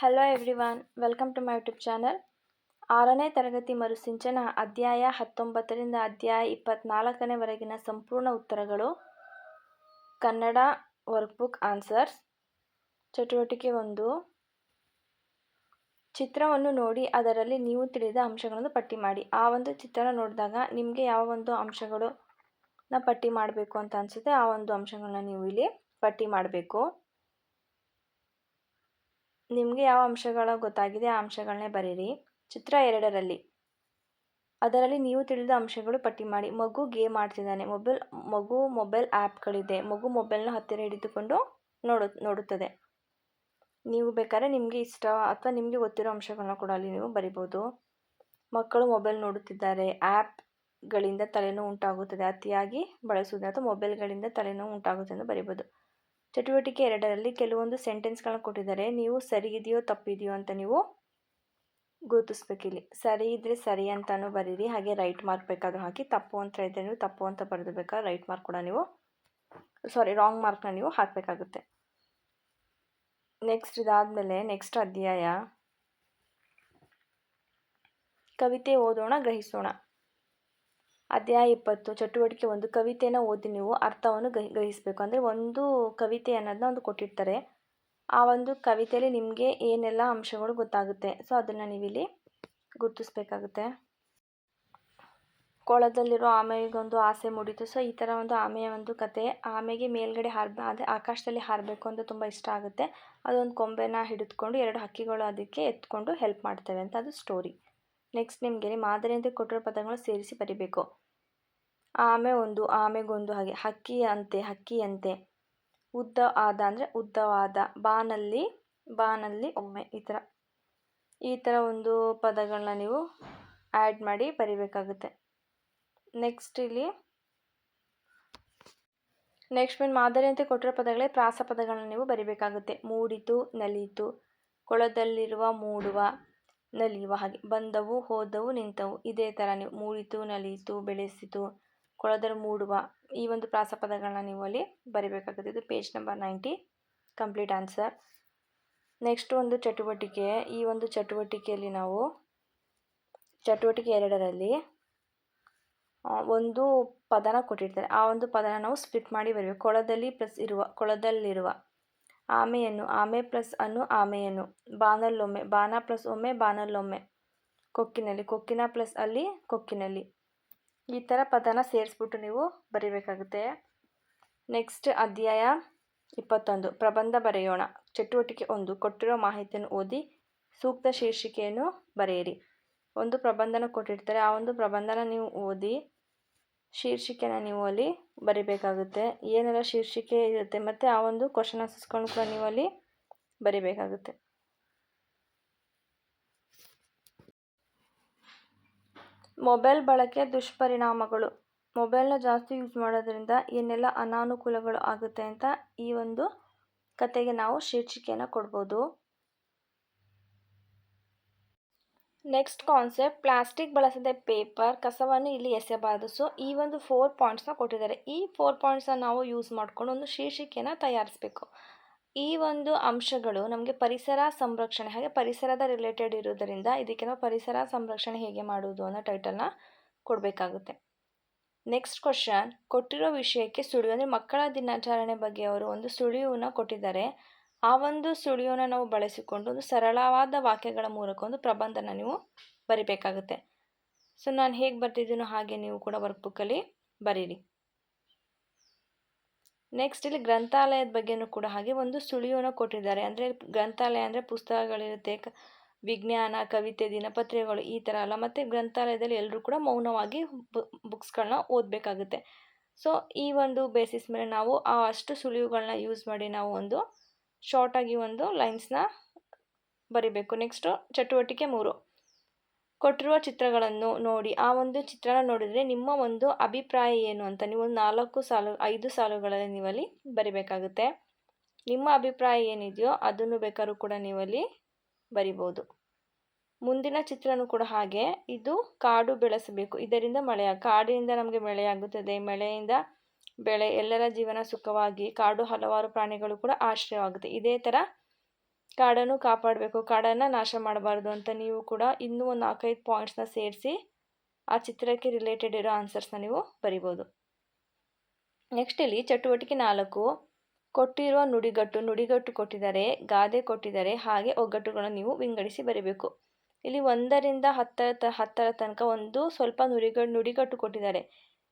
Hello everyone welcome to my YouTube channel ಆರನೇ ತರಗತಿ ಮರುಸಿಂಚನ ಅಧ್ಯಾಯ ಹತ್ತೊಂಬತ್ತರಿಂದ ಅಧ್ಯಾಯ ಇಪ್ಪತ್ನಾಲ್ಕನೇವರೆಗಿನ ಸಂಪೂರ್ಣ ಉತ್ತರಗಳು. ಕನ್ನಡ ವರ್ಕ್ಬುಕ್ ಆನ್ಸರ್ಸ್ ಚಟುವಟಿಕೆ ಒಂದು. ಚಿತ್ರವನ್ನು ನೋಡಿ ಅದರಲ್ಲಿ ನೀವು ತಿಳಿದ ಅಂಶಗಳನ್ನು ಪಟ್ಟಿ ಮಾಡಿ. ಆ ಒಂದು ಚಿತ್ರ ನೋಡಿದಾಗ ನಿಮಗೆ ಯಾವ ಒಂದು ಅಂಶಗಳನ್ನ ಪಟ್ಟಿ ಮಾಡಬೇಕು ಅಂತ ಅನಿಸುತ್ತೆ, ಆ ಒಂದು ಅಂಶಗಳನ್ನ ನೀವು ಇಲ್ಲಿ ಪಟ್ಟಿ ಮಾಡಬೇಕು. ನಿಮಗೆ ಯಾವ ಅಂಶಗಳ ಗೊತ್ತಾಗಿದೆ ಆ ಅಂಶಗಳನ್ನೇ ಬರೀರಿ. ಚಿತ್ರ ಎರಡರಲ್ಲಿ. ಅದರಲ್ಲಿ ನೀವು ತಿಳಿದ ಅಂಶಗಳು ಪಟ್ಟಿ ಮಾಡಿ. ಮಗು ಗೇಮ್ ಆಡ್ತಿದ್ದಾನೆ. ಮೊಬೈಲ್, ಮಗು ಮೊಬೈಲ್ ಆ್ಯಪ್ಗಳಿದೆ ಮಗು ಮೊಬೈಲ್ನ ಹತ್ತಿರ ಹಿಡಿದುಕೊಂಡು ನೋಡು, ನೋಡುತ್ತದೆ. ನೀವು ಬೇಕಾದ್ರೆ ನಿಮಗೆ ಇಷ್ಟ ಅಥವಾ ನಿಮಗೆ ಗೊತ್ತಿರೋ ಅಂಶಗಳನ್ನ ಕೂಡ ಅಲ್ಲಿ ನೀವು ಬರಿಬೋದು. ಮಕ್ಕಳು ಮೊಬೈಲ್ ನೋಡುತ್ತಿದ್ದಾರೆ. ಆ್ಯಪ್ಗಳಿಂದ ತಲೆನೋವು ಉಂಟಾಗುತ್ತದೆ. ಅತಿಯಾಗಿ ಬಳಸುವುದು ಅಥವಾ ಮೊಬೈಲ್ಗಳಿಂದ ತಲೆನೋವು ಉಂಟಾಗುತ್ತೆ ಎಂದು ಬರಿಬೋದು. ಚಟುವಟಿಕೆ ಎರಡರಲ್ಲಿ ಕೆಲವೊಂದು ಸೆಂಟೆನ್ಸ್ಗಳನ್ನ ಕೊಟ್ಟಿದ್ದಾರೆ. ನೀವು ಸರಿ ಇದೆಯೋ ತಪ್ಪಿದೆಯೋ ಅಂತ ನೀವು ಗುರುತಿಸ್ಬೇಕಿಲ್ಲಿ. ಸರಿ ಇದ್ದರೆ ಸರಿ ಅಂತಲೂ ಬರೀರಿ, ಹಾಗೆ ರೈಟ್ ಮಾರ್ಕ್ ಬೇಕಾದರೂ ಹಾಕಿ. ತಪ್ಪು ಅಂತ ಇದ್ದರೆ ನೀವು ತಪ್ಪು ಅಂತ ಬರೆದು ಬೇಕಾದ್ರೆ ರೈಟ್ ಮಾರ್ಕ್ ಕೂಡ ನೀವು, ಸಾರಿ, ರಾಂಗ್ ಮಾರ್ಕ್ನ ನೀವು ಹಾಕಬೇಕಾಗುತ್ತೆ. ನೆಕ್ಸ್ಟ್ ಇದಾದಮೇಲೆ ನೆಕ್ಸ್ಟ್ ಅಧ್ಯಾಯ. ಕವಿತೆ ಓದೋಣ, ಗ್ರಹಿಸೋಣ. ಅಧ್ಯಾಯ ಇಪ್ಪತ್ತು, ಚಟುವಟಿಕೆ ಒಂದು ಕವಿತೆಯನ್ನು ಓದಿ ನೀವು ಅರ್ಥವನ್ನು ಗ್ರಹಿ, ಗ್ರಹಿಸಬೇಕು. ಅಂದರೆ ಒಂದು ಕವಿತೆ ಅನ್ನೋದನ್ನ ಒಂದು ಕೊಟ್ಟಿರ್ತಾರೆ. ಆ ಒಂದು ಕವಿತೆಯಲ್ಲಿ ನಿಮಗೆ ಏನೆಲ್ಲ ಅಂಶಗಳು ಗೊತ್ತಾಗುತ್ತೆ? ಸೊ, ಅದನ್ನು ನೀವಿಲ್ಲಿ ಗುರುತಿಸ್ಬೇಕಾಗುತ್ತೆ. ಕೊಳದಲ್ಲಿರೋ ಆಮೆಗೊಂದು ಆಸೆ ಮೂಡಿತು. ಸೊ, ಈ ಥರ ಒಂದು ಆಮೆಯ ಒಂದು ಕತೆ ಆಮೆಗೆ ಮೇಲ್ಗಡೆ ಹಾರ್ಬ, ಅದೇ ಆಕಾಶದಲ್ಲಿ ಹಾರಬೇಕು ಅಂತ ತುಂಬ ಇಷ್ಟ ಆಗುತ್ತೆ. ಅದೊಂದು ಕೊಂಬೆನ ಹಿಡಿದುಕೊಂಡು ಎರಡು ಹಕ್ಕಿಗಳು ಅದಕ್ಕೆ ಎತ್ಕೊಂಡು ಹೆಲ್ಪ್ ಮಾಡ್ತವೆ ಅಂತ ಅದು ಸ್ಟೋರಿ. ನೆಕ್ಸ್ಟ್ ನಿಮಗೆ ಅಂತ ಕೊಟ್ಟಿರೋ ಪದಗಳು ಸೇರಿಸಿ ಬರಿಬೇಕು. ಆಮೆ ಒಂದು, ಆಮೆಗೊಂದು ಹಾಗೆ, ಹಕ್ಕಿಯಂತೆ ಹಕ್ಕಿಯಂತೆ. ಉದ್ದ ಆದ ಅಂದರೆ ಉದ್ದವಾದ, ಬಾನಲ್ಲಿ ಬಾನಲ್ಲಿ ಒಮ್ಮೆ ಈ ಥರ. ಈ ಥರ ಒಂದು ಪದಗಳನ್ನ ನೀವು ಆ್ಯಡ್ ಮಾಡಿ ಬರಿಬೇಕಾಗುತ್ತೆ. ನೆಕ್ಸ್ಟ್ ಇಲ್ಲಿ ನೆಕ್ಸ್ಟ್ ಮೀನ್ ಮಾದರಿಯಂತೆ ಕೊಟ್ಟಿರೋ ಪದಗಳೇ ಪ್ರಾಸ ಪದಗಳನ್ನ ನೀವು ಬರಿಬೇಕಾಗುತ್ತೆ. ಮೂಡಿತು, ನಲಿಯಿತು, ಕೊಳದಲ್ಲಿರುವ, ಮೂಡುವ, ನಲಿಯುವ ಹಾಗೆ. ಬಂದವು, ಹೋದವು, ನಿಂತವು. ಇದೇ ಥರ ನೀವು ಮೂಡಿತು, ನಲಿಯಿತು, ಬೆಳೆಸಿತು ಕೊಳದಲ್ಲಿ ಮೂಡುವ ಈ ಒಂದು ಪ್ರಾಸ ಪದಗಳನ್ನ ನೀವು ಅಲ್ಲಿ ಬರಿಬೇಕಾಗುತ್ತೆ. ಇದು page number ninety complete answer next ಒಂದು ಚಟುವಟಿಕೆ. ಈ ಒಂದು ಚಟುವಟಿಕೆಯಲ್ಲಿ ನಾವು ಚಟುವಟಿಕೆ ಎರಡರಲ್ಲಿ ಒಂದು ಪದನ ಕೊಟ್ಟಿರ್ತಾರೆ. ಆ ಒಂದು ಪದನ ನಾವು ಸ್ಪ್ಲಿಟ್ ಮಾಡಿ ಬರಬೇಕು. ಕೊಳದಲ್ಲಿ ಪ್ಲಸ್ ಇರುವ, ಕೊಳದಲ್ಲಿರುವ ಆಮೆಯನ್ನು, ಆಮೆ ಪ್ಲಸ್ ಅನ್ನು ಆಮೆಯನ್ನು. ಬಾನಲ್ಲೊಮ್ಮೆ, ಬಾನ ಪ್ಲಸ್ ಒಮ್ಮೆ, ಬಾನಲ್ಲೊಮ್ಮೆ. ಕೊಕ್ಕಿನಲ್ಲಿ, ಕೊಕ್ಕಿನ ಪ್ಲಸ್ ಅಲ್ಲಿ ಕೊಕ್ಕಿನಲ್ಲಿ. ಈ ಥರ ಪದನ ಸೇರಿಸ್ಬಿಟ್ಟು ನೀವು ಬರಿಬೇಕಾಗುತ್ತೆ. ನೆಕ್ಸ್ಟ್ ಅಧ್ಯಾಯ ಇಪ್ಪತ್ತೊಂದು. ಪ್ರಬಂಧ ಬರೆಯೋಣ. ಚಟುವಟಿಕೆ ಒಂದು. ಕೊಟ್ಟಿರೋ ಮಾಹಿತಿಯನ್ನು ಓದಿ ಸೂಕ್ತ ಶೀರ್ಷಿಕೆಯನ್ನು ಬರೆಯಿರಿ. ಒಂದು ಪ್ರಬಂಧನ ಕೊಟ್ಟಿರ್ತಾರೆ. ಆ ಒಂದು ಪ್ರಬಂಧನ ನೀವು ಓದಿ ಶೀರ್ಷಿಕೆನ ನೀವು ಅಲ್ಲಿ ಬರಿಬೇಕಾಗುತ್ತೆ. ಏನೆಲ್ಲ ಶೀರ್ಷಿಕೆ ಇರುತ್ತೆ ಮತ್ತು ಆ ಒಂದು ಕ್ವಶನ್ ಆನ್ಸರ್ಸ್ಗಳನ್ನು ಕೂಡ ನೀವು ಅಲ್ಲಿ ಬರಿಬೇಕಾಗುತ್ತೆ. ಮೊಬೈಲ್ ಬಳಕೆ ದುಷ್ಪರಿಣಾಮಗಳು. ಮೊಬೈಲ್ನ ಜಾಸ್ತಿ ಯೂಸ್ ಮಾಡೋದ್ರಿಂದ ಏನೆಲ್ಲ ಅನಾನುಕೂಲಗಳು ಆಗುತ್ತೆ ಅಂತ ಈ ಒಂದು ಕತೆಗೆ ನಾವು ಶೀರ್ಷಿಕೆಯನ್ನು ಕೊಡ್ಬೋದು. ನೆಕ್ಸ್ಟ್ ಕಾನ್ಸೆಪ್ಟ್, ಪ್ಲಾಸ್ಟಿಕ್ ಬಳಸದೆ ಪೇಪರ್ ಕಸವನ್ನು ಇಲ್ಲಿ ಎಸೆಯಬಾರದು. ಸೊ, ಈ ಒಂದು ಫೋರ್ ಪಾಯಿಂಟ್ಸ್ನ ಕೊಟ್ಟಿದ್ದಾರೆ. ಈ ಫೋರ್ ಪಾಯಿಂಟ್ಸನ್ನ ನಾವು ಯೂಸ್ ಮಾಡಿಕೊಂಡು ಒಂದು ಶೀರ್ಷಿಕೆಯನ್ನು ತಯಾರಿಸಬೇಕು. ಈ ಒಂದು ಅಂಶಗಳು ನಮಗೆ ಪರಿಸರ ಸಂರಕ್ಷಣೆ, ಹಾಗೆ ಪರಿಸರದ ರಿಲೇಟೆಡ್ ಇರೋದರಿಂದ ಇದಕ್ಕೆ ನಾವು ಪರಿಸರ ಸಂರಕ್ಷಣೆ ಹೇಗೆ ಮಾಡುವುದು ಅನ್ನೋ ಟೈಟಲ್ನ ಕೊಡಬೇಕಾಗುತ್ತೆ. ನೆಕ್ಸ್ಟ್ ಕ್ವಶನ್ ಕೊಟ್ಟಿರೋ ವಿಷಯಕ್ಕೆ ಸುಳಿವು ಅಂದರೆ ಮಕ್ಕಳ ದಿನಾಚರಣೆ ಬಗ್ಗೆ ಅವರು ಒಂದು ಸುಳಿವನ್ನು ಕೊಟ್ಟಿದ್ದಾರೆ. ಆ ಒಂದು ಸುಳಿವನ್ನು ನಾವು ಬಳಸಿಕೊಂಡು ಒಂದು ಸರಳವಾದ ವಾಕ್ಯಗಳ ಮೂಲಕ ಒಂದು ಪ್ರಬಂಧನ ನೀವು ಬರಿಬೇಕಾಗುತ್ತೆ. ಸೊ ನಾನು ಹೇಗೆ ಬರ್ತಿದ್ದೀನೋ ಹಾಗೆ ನೀವು ಕೂಡ ವರ್ಕ್ ಬುಕ್ಕಲ್ಲಿ ಬರೀರಿ. ನೆಕ್ಸ್ಟ್ ಇಲ್ಲಿ ಗ್ರಂಥಾಲಯದ ಬಗ್ಗೆನೂ ಕೂಡ ಹಾಗೆ ಒಂದು ಸುಳಿವನ್ನು ಕೊಟ್ಟಿದ್ದಾರೆ. ಅಂದರೆ ಗ್ರಂಥಾಲಯ ಅಂದರೆ ಪುಸ್ತಕಗಳಿರುತ್ತೆ, ಕ, ವಿಜ್ಞಾನ, ಕವಿತೆ, ದಿನಪತ್ರಿಕೆಗಳು ಈ ಥರ ಅಲ್ಲ ಮತ್ತು ಗ್ರಂಥಾಲಯದಲ್ಲಿ ಎಲ್ಲರೂ ಕೂಡ ಮೌನವಾಗಿ ಬುಕ್ಸ್ಗಳನ್ನ ಓದಬೇಕಾಗುತ್ತೆ. ಸೊ ಈ ಒಂದು ಬೇಸಿಸ್ ಮೇಲೆ ನಾವು ಆ ಅಷ್ಟು ಸುಳಿವುಗಳನ್ನ ಯೂಸ್ ಮಾಡಿ ನಾವು ಒಂದು ಶಾರ್ಟಾಗಿ ಒಂದು ಲೈನ್ಸ್ನ ಬರಿಬೇಕು. ನೆಕ್ಸ್ಟು ಚಟುವಟಿಕೆ ಮೂರು. ಕೊಟ್ಟಿರುವ ಚಿತ್ರಗಳನ್ನು ನೋಡಿ, ಆ ಒಂದು ಚಿತ್ರನ ನೋಡಿದರೆ ನಿಮ್ಮ ಒಂದು ಅಭಿಪ್ರಾಯ ಏನು ಅಂತ ನೀವು ಒಂದು ನಾಲ್ಕು ಸಾಲು, ಐದು ಸಾಲುಗಳಲ್ಲಿ ನೀವಲ್ಲಿ ಬರಿಬೇಕಾಗುತ್ತೆ. ನಿಮ್ಮ ಅಭಿಪ್ರಾಯ ಏನಿದೆಯೋ ಅದನ್ನು ಬೇಕಾದ್ರೂ ಕೂಡ ನೀವಲ್ಲಿ ಬರಿಬೋದು. ಮುಂದಿನ ಚಿತ್ರನೂ ಕೂಡ ಹಾಗೆ. ಇದು ಕಾಡು ಬೆಳೆಸಬೇಕು. ಇದರಿಂದ ಮಳೆಯ ಕಾಡಿನಿಂದ ನಮಗೆ ಮಳೆಯಾಗುತ್ತದೆ ಮಳೆಯಿಂದ ಬೆಳೆ, ಎಲ್ಲರ ಜೀವನ ಸುಖವಾಗಿ, ಕಾಡು ಹಲವಾರು ಪ್ರಾಣಿಗಳು ಕೂಡ ಆಶ್ರಯವಾಗುತ್ತೆ. ಇದೇ ಥರ ಕಾಡನ್ನು ಕಾಪಾಡಬೇಕು, ಕಾಡನ್ನು ನಾಶ ಮಾಡಬಾರ್ದು ಅಂತ ನೀವು ಕೂಡ ಇನ್ನೂ ಒಂದು ನಾಲ್ಕೈದು ಪಾಯಿಂಟ್ಸ್ನ ಸೇರಿಸಿ ಆ ಚಿತ್ರಕ್ಕೆ ರಿಲೇಟೆಡ್ ಇರೋ ಆನ್ಸರ್ಸ್ನ ನೀವು ಬರಿಬೋದು. ನೆಕ್ಸ್ಟ್ ಇಲ್ಲಿ ಚಟುವಟಿಕೆ ನಾಲ್ಕು, ಕೊಟ್ಟಿರುವ ನುಡಿಗಟ್ಟು ನುಡಿಗಟ್ಟು ಕೊಟ್ಟಿದ್ದಾರೆ, ಗಾದೆ ಕೊಟ್ಟಿದ್ದಾರೆ, ಹಾಗೆ ಒಗ್ಗಟ್ಟುಗಳನ್ನು ನೀವು ವಿಂಗಡಿಸಿ ಬರಿಬೇಕು. ಇಲ್ಲಿ ಒಂದರಿಂದ ಹತ್ತರ ತ, ಹತ್ತರ ತನಕ ಒಂದು ಸ್ವಲ್ಪ ನುಡಿಗ, ನುಡಿಗಟ್ಟು ಕೊಟ್ಟಿದ್ದಾರೆ.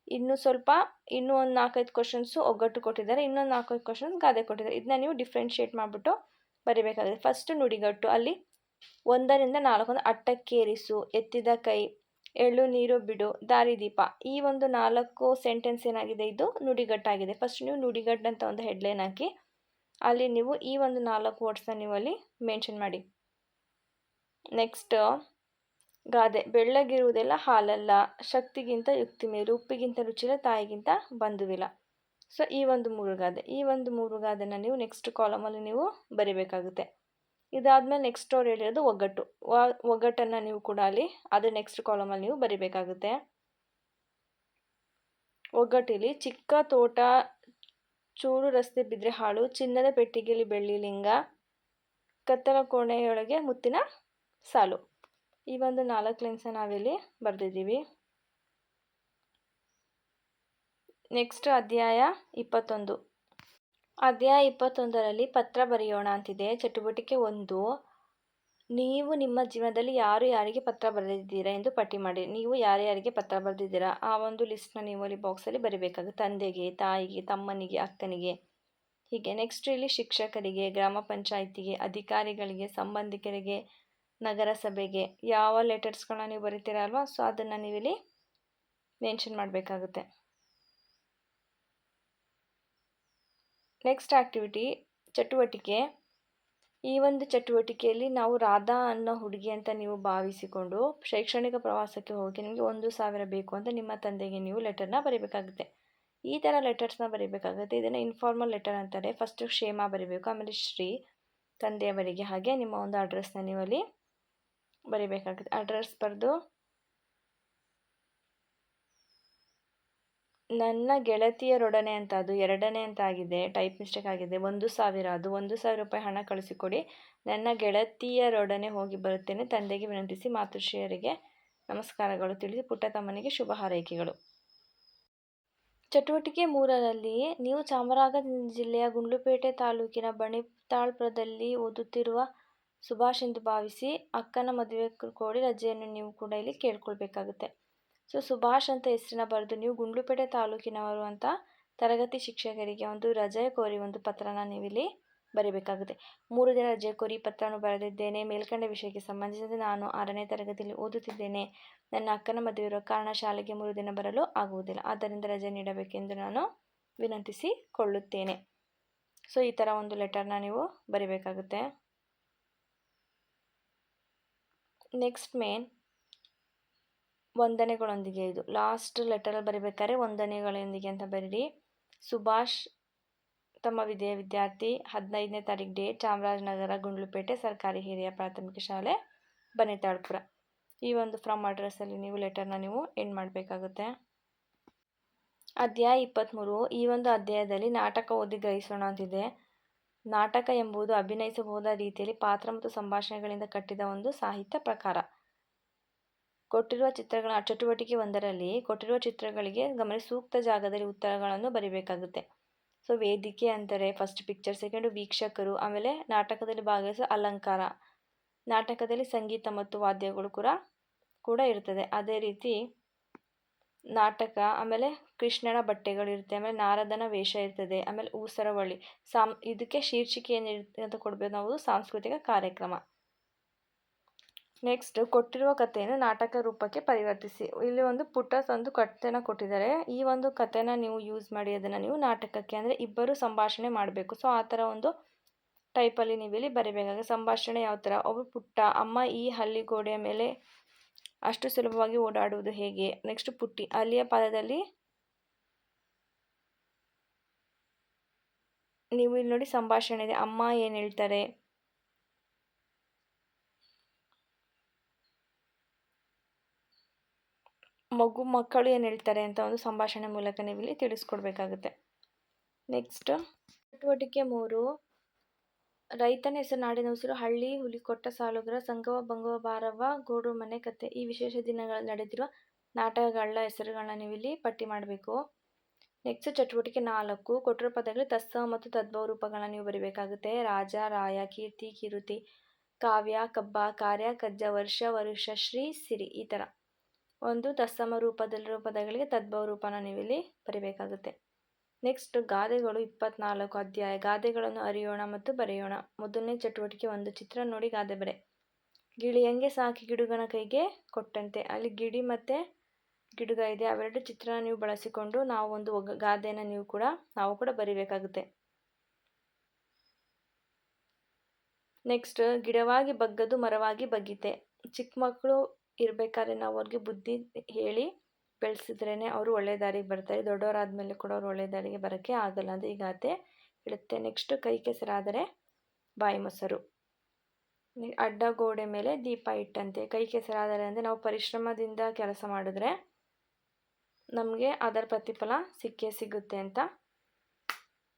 ಇನ್ನು ಸ್ವಲ್ಪ, ಇನ್ನೂ ಒಂದು ನಾಲ್ಕೈದು ಕ್ವಶನ್ಸು ಒಗ್ಗಟ್ಟು ಕೊಟ್ಟಿದ್ದಾರೆ, ಇನ್ನೊಂದು ನಾಲ್ಕೈದು ಕ್ವಶನ್ಸ್ ಗಾದೆ ಕೊಟ್ಟಿದ್ದಾರೆ. ಇದನ್ನ ನೀವು ಡಿಫ್ರೆನ್ಷಿಯೇಟ್ ಮಾಡಿಬಿಟ್ಟು ಬರಿಬೇಕಾಗುತ್ತೆ ಫಸ್ಟ್ ನುಡಿಗಟ್ಟು. ಅಲ್ಲಿ ಒಂದರಿಂದ ನಾಲ್ಕೊಂದು ಅಟ್ಟಕ್ಕೇರಿಸು. ಎತ್ತಿದ ಕೈ. ಎಳ್ಳು ನೀರು ಬಿಡು. ದಾರಿದೀಪ ಈ ಒಂದು ನಾಲ್ಕು ಸೆಂಟೆನ್ಸ್ ಏನಾಗಿದೆ? ಇದು ನುಡಿಗಟ್ಟಾಗಿದೆ. ಫಸ್ಟ್ ನೀವು ನುಡಿಗಟ್ಟು ಅಂತ ಒಂದು ಹೆಡ್ಲೈನ್ ಹಾಕಿ. ಅಲ್ಲಿ ನೀವು ಈ ಒಂದು ನಾಲ್ಕು ವರ್ಡ್ಸ್ನ ನೀವು ಅಲ್ಲಿ ಮೆನ್ಷನ್ ಮಾಡಿ. ನೆಕ್ಸ್ಟ್ ಗಾದೆ. ಬೆಳ್ಳಗಿರುವುದೆಲ್ಲ ಹಾಲಲ್ಲ. ಶಕ್ತಿಗಿಂತ ಯುಕ್ತಿ ಮೇಲು ಉಪ್ಪಿಗಿಂತ ರುಚಿಲ ತಾಯಿಗಿಂತ ಬಂಧುವಿಲ್ಲ. ಸೊ ಈ ಒಂದು ಮೂರು ಗಾದೆ ಈ ಒಂದು ಮೂರು ಗಾದೆನ ನೀವು ನೆಕ್ಸ್ಟ್ ಕಾಲಮಲ್ಲಿ ನೀವು ಬರಿಬೇಕಾಗುತ್ತೆ. ಇದಾದಮೇಲೆ ನೆಕ್ಸ್ಟ್ ಅವ್ರು ಹೇಳಿರೋದು ಒಗ್ಗಟ್ಟು ಒಗ್ಗಟ್ಟನ್ನು ನೀವು ಕೂಡ ಅಲ್ಲಿ ಅದು ನೆಕ್ಸ್ಟ್ ಕಾಲಮಲ್ಲಿ ನೀವು ಬರಿಬೇಕಾಗುತ್ತೆ. ಒಗ್ಗಟ್ಟಿಲಿ ಚಿಕ್ಕ ತೋಟ, ಚೂರು ರಸ್ತೆ ಬಿದ್ದರೆ ಹಾಳು, ಚಿನ್ನದ ಪೆಟ್ಟಿಗೆಯಲ್ಲಿ ಬೆಳ್ಳಿ ಲಿಂಗ, ಕತ್ತಲ ಕೋಣೆಯೊಳಗೆ ಮುತ್ತಿನ ಸಾಲು. ಈ ಒಂದು ನಾಲ್ಕು ಲೈನ್ಸ ನಾವಿಲ್ಲಿ ಬರೆದಿದ್ದೀವಿ. ನೆಕ್ಸ್ಟ್ ಅಧ್ಯಾಯ ಇಪ್ಪತ್ತೊಂದು. ಅಧ್ಯಾಯ ಇಪ್ಪತ್ತೊಂದರಲ್ಲಿ ಪತ್ರ ಬರೆಯೋಣ ಅಂತಿದೆ. ಚಟುವಟಿಕೆ ಒಂದು. ನೀವು ನಿಮ್ಮ ಜೀವನದಲ್ಲಿ ಯಾರು ಯಾರಿಗೆ ಪತ್ರ ಬರೆದಿದ್ದೀರಾ ಎಂದು ಪಟ್ಟಿ ಮಾಡಿ. ನೀವು ಯಾರ್ಯಾರಿಗೆ ಪತ್ರ ಬರೆದಿದ್ದೀರಾ? ಆ ಒಂದು ಲಿಸ್ಟ್ನ ನೀವು ಅಲ್ಲಿ ಬಾಕ್ಸಲ್ಲಿ ಬರೀಬೇಕಾಗುತ್ತೆ. ತಂದೆಗೆ, ತಾಯಿಗೆ, ತಮ್ಮನಿಗೆ, ಅಕ್ಕನಿಗೆ. ಹೀಗೆ ನೆಕ್ಸ್ಟ್ ಇಲ್ಲಿ ಶಿಕ್ಷಕರಿಗೆ, ಗ್ರಾಮ ಪಂಚಾಯಿತಿಗೆ, ಅಧಿಕಾರಿಗಳಿಗೆ, ಸಂಬಂಧಿಕರಿಗೆ, ನಗರಸಭೆಗೆ ಯಾವ ಲೆಟರ್ಸ್ಗಳನ್ನ ನೀವು ಬರೀತೀರಾ ಅಲ್ವಾ? ಸೊ ಅದನ್ನು ನೀವಿಲ್ಲಿ ಮೆನ್ಷನ್ ಮಾಡಬೇಕಾಗುತ್ತೆ. ನೆಕ್ಸ್ಟ್ ಆ್ಯಕ್ಟಿವಿಟಿ ಚಟುವಟಿಕೆ. ಈ ಒಂದು ಚಟುವಟಿಕೆಯಲ್ಲಿ ನಾವು ರಾಧಾ ಅನ್ನೋ ಹುಡುಗಿ ಅಂತ ನೀವು ಭಾವಿಸಿಕೊಂಡು ಶೈಕ್ಷಣಿಕ ಪ್ರವಾಸಕ್ಕೆ ಹೋಗಿ ನಿಮಗೆ ಒಂದು ಸಾವಿರ ಬೇಕು ಅಂತ ನಿಮ್ಮ ತಂದೆಗೆ ನೀವು ಲೆಟರ್ನ ಬರೀಬೇಕಾಗುತ್ತೆ. ಈ ಥರ ಲೆಟರ್ಸ್ನ ಬರೀಬೇಕಾಗುತ್ತೆ. ಇದನ್ನು ಇನ್ಫಾರ್ಮಲ್ ಲೆಟರ್ ಅಂತಾರೆ. ಫಸ್ಟು ಕ್ಷೇಮ ಬರೀಬೇಕು, ಆಮೇಲೆ ಶ್ರೀ ತಂದೆಯವರಿಗೆ ಹಾಗೆ ನಿಮ್ಮ ಒಂದು ಅಡ್ರೆಸ್ನ ನೀವು ಅಲ್ಲಿ ಬರೀಬೇಕಾಗುತ್ತೆ. ಅಡ್ರೆಸ್ ಬರೆದು ನನ್ನ ಗೆಳತಿಯರೊಡನೆ ಅಂತ, ಅದು ಎರಡನೇ ಅಂತ ಆಗಿದೆ ಟೈಪ್ ಮಿಸ್ಟೇಕ್ ಆಗಿದೆ, ಒಂದು ಸಾವಿರ, ಅದು ಒಂದು ಸಾವಿರ ರೂಪಾಯಿ ಹಣ ಕಳಿಸಿಕೊಡಿ. ನನ್ನ ಗೆಳತಿಯರೊಡನೆ ಹೋಗಿ ಬರುತ್ತೇನೆ, ತಂದೆಗೆ ವಿನಂತಿಸಿ ಮಾತೃಶ್ರೀಯರಿಗೆ ನಮಸ್ಕಾರಗಳು ತಿಳಿಸಿ ಪುಟ್ಟ ತಮ್ಮನಿಗೆ ಶುಭ ಹಾರೈಕೆಗಳು. ಚಟುವಟಿಕೆ ಮೂರರಲ್ಲಿ, ನೀವು ಚಾಮರಾಜನಗರ ಜಿಲ್ಲೆಯ ಗುಂಡ್ಲುಪೇಟೆ ತಾಲೂಕಿನ ಬಣಿತಾಳ್ಪುರದಲ್ಲಿ ಓದುತ್ತಿರುವ ಸುಭಾಷ್ ಎಂದು ಭಾವಿಸಿ ಅಕ್ಕನ ಮದುವೆ ಕೋಡಿ ರಜೆಯನ್ನು ನೀವು ಕೂಡ ಇಲ್ಲಿ ಕೇಳ್ಕೊಳ್ಬೇಕಾಗುತ್ತೆ. ಸೊ ಸುಭಾಷ್ ಅಂತ ಹೆಸರಿನ ಬರೆದು ನೀವು ಗುಂಡ್ಲುಪೇಟೆ ತಾಲೂಕಿನವರು ಅಂತ ತರಗತಿ ಶಿಕ್ಷಕರಿಗೆ ಒಂದು ರಜೆ ಕೋರಿ ಒಂದು ಪತ್ರನ ನೀವಿಲ್ಲಿ ಬರೀಬೇಕಾಗುತ್ತೆ. ಮೂರು ದಿನ ರಜೆ ಕೋರಿ ಪತ್ರವನ್ನು ಬರೆದಿದ್ದೇನೆ. ಮೇಲ್ಕಂಡ ವಿಷಯಕ್ಕೆ ಸಂಬಂಧಿಸಿದಂತೆ ನಾನು ಆರನೇ ತರಗತಿಯಲ್ಲಿ ಓದುತ್ತಿದ್ದೇನೆ. ನನ್ನ ಅಕ್ಕನ ಮದುವೆ ಇರುವ ಕಾರಣ ಶಾಲೆಗೆ ಮೂರು ದಿನ ಬರಲು ಆಗುವುದಿಲ್ಲ. ಆದ್ದರಿಂದ ರಜೆ ನೀಡಬೇಕೆಂದು ನಾನು ವಿನಂತಿಸಿಕೊಳ್ಳುತ್ತೇನೆ. ಸೊ ಈ ಥರ ಒಂದು ಲೆಟರ್ನ ನೀವು ಬರಿಬೇಕಾಗುತ್ತೆ. ನೆಕ್ಸ್ಟ್ ಮೇನ್ ವಂದನೆಗಳೊಂದಿಗೆ ಇದು. ಲಾಸ್ಟ್ ಲೆಟರಲ್ಲಿ ಬರಿಬೇಕಾದ್ರೆ ವಂದನೆಗಳೊಂದಿಗೆ ಅಂತ ಬರೀರಿ. ಸುಭಾಷ್, ತಮ್ಮ ವಿದ್ಯೆ ವಿದ್ಯಾರ್ಥಿ, ಹದಿನೈದನೇ ತಾರೀಕು ಡೇಟ್ ಚಾಮರಾಜನಗರ, ಗುಂಡ್ಲುಪೇಟೆ, ಸರ್ಕಾರಿ ಹಿರಿಯ ಪ್ರಾಥಮಿಕ ಶಾಲೆ ಬನಿತಾಳ್ಪುರ ಈ ಒಂದು ಫ್ರಮ್ ಅಡ್ರೆಸ್ಸಲ್ಲಿ ನೀವು ಲೆಟರ್ನ ನೀವು ಎಂಡ್ ಮಾಡಬೇಕಾಗುತ್ತೆ. ಅಧ್ಯಾಯ ಇಪ್ಪತ್ತ್ಮೂರು ಈ ಒಂದು ಅಧ್ಯಾಯದಲ್ಲಿ ನಾಟಕ ಓದಿ ಗ್ರಹಿಸೋಣ ಅಂತಿದೆ. ನಾಟಕ ಎಂಬುದು ಅಭಿನಯಿಸಬಹುದಾದ ರೀತಿಯಲ್ಲಿ ಪಾತ್ರ ಮತ್ತು ಸಂಭಾಷಣೆಗಳಿಂದ ಕಟ್ಟಿದ ಒಂದು ಸಾಹಿತ್ಯ ಪ್ರಕಾರ. ಕೊಟ್ಟಿರುವ ಚಿತ್ರಗಳ ಚಟುವಟಿಕೆ ಒಂದರಲ್ಲಿ ಕೊಟ್ಟಿರುವ ಚಿತ್ರಗಳಿಗೆ ಗಮನಿಸಿ ಸೂಕ್ತ ಜಾಗದಲ್ಲಿ ಉತ್ತರಗಳನ್ನು ಬರೀಬೇಕಾಗುತ್ತೆ. ಸೊ, ವೇದಿಕೆ ಅಂದರೆ ಫಸ್ಟ್ ಪಿಕ್ಚರ್ ಸೆಕೆಂಡು ವೀಕ್ಷಕರು, ಆಮೇಲೆ ನಾಟಕದಲ್ಲಿ ಭಾಗವಹಿಸುವ ಅಲಂಕಾರ. ನಾಟಕದಲ್ಲಿ ಸಂಗೀತ ಮತ್ತು ವಾದ್ಯಗಳು ಕೂಡ ಕೂಡ ಇರ್ತದೆ. ಅದೇ ರೀತಿ ನಾಟಕ, ಆಮೇಲೆ ಕೃಷ್ಣನ ಬಟ್ಟೆಗಳಿರುತ್ತೆ ಆಮೇಲೆ ನಾರದನ ವೇಷ ಇರ್ತದೆ, ಆಮೇಲೆ ಊಸರವಳ್ಳಿ. ಸಾಂ, ಇದಕ್ಕೆ ಶೀರ್ಷಿಕೆ ಏನಿರುತ್ತೆ ಅಂತ ಕೊಡಬೇಕು ನಾವು, ಸಾಂಸ್ಕೃತಿಕ ಕಾರ್ಯಕ್ರಮ. ನೆಕ್ಸ್ಟ್ ಕೊಟ್ಟಿರುವ ಕಥೆಯನ್ನು ನಾಟಕ ರೂಪಕ್ಕೆ ಪರಿವರ್ತಿಸಿ. ಇಲ್ಲಿ ಒಂದು ಪುಟ್ಟ ಒಂದು ಕಥೆನ ಕೊಟ್ಟಿದ್ದಾರೆ. ಈ ಒಂದು ಕಥೆನ ನೀವು ಯೂಸ್ ಮಾಡಿ, ಅದನ್ನು ನೀವು ನಾಟಕಕ್ಕೆ ಅಂದರೆ ಇಬ್ಬರು ಸಂಭಾಷಣೆ ಮಾಡಬೇಕು. ಸೊ ಆ ಥರ ಒಂದು ಟೈಪಲ್ಲಿ ನೀವು ಇಲ್ಲಿ ಬರೀಬೇಕಾಗ ಸಂಭಾಷಣೆ ಯಾವ ಥರ? ಒಬ್ಬ ಪುಟ್ಟ, ಅಮ್ಮ ಈ ಹಳ್ಳಿ ಗೋಡೆಯ ಮೇಲೆ ಅಷ್ಟು ಸುಲಭವಾಗಿ ಓಡಾಡುವುದು ಹೇಗೆ? ನೆಕ್ಸ್ಟ್ ಪುಟ್ಟಿ, ಅಲ್ಲಿಯ ಪದದಲ್ಲಿ ನೀವು ಇಲ್ಲಿ ನೋಡಿ ಸಂಭಾಷಣೆ ಇದೆ. ಅಮ್ಮ ಏನು ಹೇಳ್ತಾರೆ? ಮಗು, ಮಕ್ಕಳು ಏನು ಹೇಳ್ತಾರೆ ಅಂತ ಒಂದು ಸಂಭಾಷಣೆ ಮೂಲಕ ನೀವು ಇಲ್ಲಿ ತಿಳಿಸ್ಕೊಡ್ಬೇಕಾಗುತ್ತೆ. ನೆಕ್ಸ್ಟ್ ಚಟುವಟಿಕೆ ಮೂರು. ರೈತನ ಹೆಸರು, ನಾಡಿನ ಉಸಿರು, ಹಳ್ಳಿ ಹುಲಿಕೊಟ್ಟ ಸಾಲುಗ್ರ, ಸಂಗವ, ಬಂಗವ ಬಾರವ ಗೋಡು, ಮನೆ ಕತೆ ಈ ವಿಶೇಷ ದಿನಗಳಲ್ಲಿ ನಡೆದಿರುವ ನಾಟಕಗಳ ಹೆಸರುಗಳನ್ನ ನೀವು ಇಲ್ಲಿ ಪಟ್ಟಿ ಮಾಡಬೇಕು. ನೆಕ್ಸ್ಟ್ ಚಟುವಟಿಕೆ ನಾಲ್ಕು. ಕೊಟ್ಟಿರೋ ಪದಗಳು ತತ್ಸ ಮತ್ತು ತದ್ಭವ ರೂಪಗಳನ್ನ ನೀವು ಬರಿಬೇಕಾಗುತ್ತೆ. ರಾಜ, ರಾಯ, ಕೀರ್ತಿ, ಕಿರುತಿ, ಕಾವ್ಯ, ಕಬ್ಬ, ಕಾರ್ಯ, ಕಜ್ಜ, ವರ್ಷ, ವರುಷ, ಶ್ರೀ, ಸಿರಿ ಈ ಥರ ಒಂದು ತತ್ಸಮ ರೂಪದಲ್ಲಿರುವ ಪದಗಳಿಗೆ ತದ್ಭವ ರೂಪನ ನೀವಿಲ್ಲಿ ಬರಿಬೇಕಾಗುತ್ತೆ. ನೆಕ್ಸ್ಟ್ ಗಾದೆಗಳು ಇಪ್ಪತ್ನಾಲ್ಕು ಅಧ್ಯಾಯ. ಗಾದೆಗಳನ್ನು ಅರಿಯೋಣ ಮತ್ತು ಬರೆಯೋಣ. ಮೊದಲನೇ ಚಟುವಟಿಕೆ ಒಂದು. ಚಿತ್ರ ನೋಡಿ ಗಾದೆ ಬರೆ. ಗಿಳಿಯಂಗೆ ಸಾಕಿ ಗಿಡುಗನ ಕೈಗೆ ಕೊಟ್ಟಂತೆ? ಅಲ್ಲಿ ಗಿಡಿ ಮತ್ತು ಗಿಡುಗ ಇದೆ. ಅವೆರಡು ಚಿತ್ರ ನೀವು ಬಳಸಿಕೊಂಡು ನಾವು ಒಂದು ಗಾದೆನ ನೀವು ಕೂಡ, ನಾವು ಕೂಡ ಬರಿಬೇಕಾಗುತ್ತೆ. ನೆಕ್ಸ್ಟ್ ಗಿಡವಾಗಿ ಬಗ್ಗದು ಮರವಾಗಿ ಬಗ್ಗಿತೆ. ಚಿಕ್ಕ ಮಕ್ಕಳು ಇರಬೇಕಾದ್ರೆ ನಾವು ಅವ್ರಿಗೆ ಬುದ್ಧಿ ಹೇಳಿ ಬೆಳೆಸಿದ್ರೇ ಅವರು ಒಳ್ಳೆ ದಾರಿಗೆ ಬರ್ತಾರೆ. ದೊಡ್ಡವರಾದ್ಮೇಲೆ ಕೂಡ ಅವ್ರು ಒಳ್ಳೆ ದಾರಿಗೆ ಬರೋಕ್ಕೆ ಆಗಲ್ಲ ಅಂತ ಈ ಗಾದೆ ಹೇಳುತ್ತೆ. ನೆಕ್ಸ್ಟು ಕೈ ಕೆಸರಾದರೆ ಬಾಯಿ ಮೊಸರು. ಅಡ್ಡ ಗೋಡೆ ಮೇಲೆ ದೀಪ ಇಟ್ಟಂತೆ. ಕೈ ಕೆಸರಾದರೆ ಅಂದರೆ ನಾವು ಪರಿಶ್ರಮದಿಂದ ಕೆಲಸ ಮಾಡಿದ್ರೆ ನಮಗೆ ಅದರ ಪ್ರತಿಫಲ ಸಿಕ್ಕೇ ಸಿಗುತ್ತೆ ಅಂತ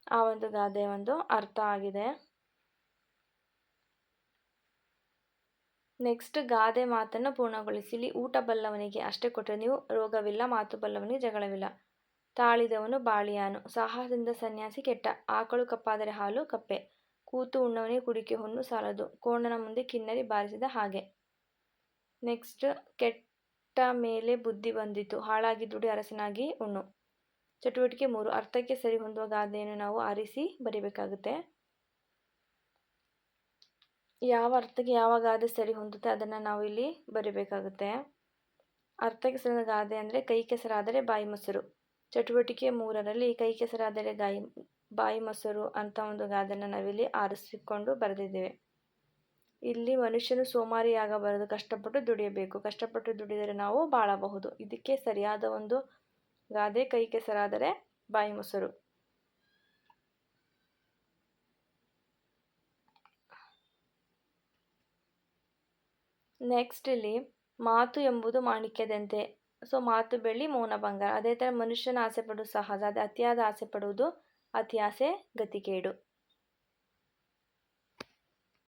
ಆ ಒಂದು ಗಾದೆ ಒಂದು ಅರ್ಥ ಆಗಿದೆ. ನೆಕ್ಸ್ಟ್ ಗಾದೆ ಮಾತನ್ನು ಪೂರ್ಣಗೊಳಿಸಿ ಇಲ್ಲಿ ಊಟ ಬಲ್ಲವನಿಗೆ ಅಷ್ಟೇ ಕೊಟ್ಟರೆ ನೀವು ರೋಗವಿಲ್ಲ, ಮಾತು ಬಲ್ಲವನಿಗೆ ಜಗಳವಿಲ್ಲ. ತಾಳಿದವನು ಬಾಳಿಯಾನು. ಸಾಹಸದಿಂದ ಸನ್ಯಾಸಿ ಕೆಟ್ಟ. ಆಕಳು ಕಪ್ಪಾದರೆ ಹಾಲು ಕಪ್ಪೆ. ಕೂತು ಉಣ್ಣವನೇ ಕುಡಿಕೆ ಹೊನ್ನು ಸಾಲದು. ಕೋಣನ ಮುಂದೆ ಕಿನ್ನರಿ ಬಾರಿಸಿದ ಹಾಗೆ. ನೆಕ್ಸ್ಟ್ ಕೆಟ್ಟ ಮೇಲೆ ಬುದ್ಧಿ ಬಂದಿತು. ಹಾಳಾಗಿ ದುಡಿ ಅರಸನಾಗಿ ಉಣ್ಣು. ಚಟುವಟಿಕೆ ಮೂರು. ಅರ್ಥಕ್ಕೆ ಸರಿ ಹೊಂದುವ ಗಾದೆಯನ್ನು ನಾವು ಆರಿಸಿ ಬರಿಬೇಕಾಗುತ್ತೆ. ಯಾವ ಅರ್ಥಕ್ಕೆ ಯಾವ ಗಾದೆ ಸರಿ ಹೊಂದುತ್ತೆ ಅದನ್ನು ನಾವು ಇಲ್ಲಿ ಬರಿಬೇಕಾಗುತ್ತೆ. ಅರ್ಥಕ್ಕೆ ಸರಿದ ಗಾದೆ ಅಂದರೆ ಕೈ ಕೆಸರಾದರೆ ಬಾಯಿ ಮೊಸರು. ಚಟುವಟಿಕೆ ಮೂರರಲ್ಲಿ ಕೈ ಕೆಸರಾದರೆ ಗಾಯಿ, ಬಾಯಿ ಮೊಸರು ಅಂತ ಒಂದು ಗಾದೆನ ನಾವಿಲ್ಲಿ ಆರಿಸಿಕೊಂಡು ಬರೆದಿದ್ದೇವೆ. ಇಲ್ಲಿ ಮನುಷ್ಯನು ಸೋಮಾರಿಯಾಗಬಾರದು ಕಷ್ಟಪಟ್ಟು ದುಡಿಯಬೇಕು. ಕಷ್ಟಪಟ್ಟು ದುಡಿದರೆ ನಾವು ಬಾಳಬಹುದು. ಇದಕ್ಕೆ ಸರಿಯಾದ ಒಂದು ಗಾದೆ ಕೈ ಕೆಸರಾದರೆ ಬಾಯಿ ಮೊಸರು. ನೆಕ್ಸ್ಟ್ ಇಲ್ಲಿ ಮಾತು ಎಂಬುದು ಮಾಣಿಕ್ಯದಂತೆ. ಸೊ ಮಾತು ಬೆಳ್ಳಿ ಮೌನ ಬಂಗಾರ. ಅದೇ ಥರ ಮನುಷ್ಯನ ಆಸೆ ಪಡುವುದು ಸಹಜ. ಅದೇ ಅತಿಯಾದ ಆಸೆ ಪಡುವುದು ಅತಿಯಾಸೆ ಗತಿಕೇಡು.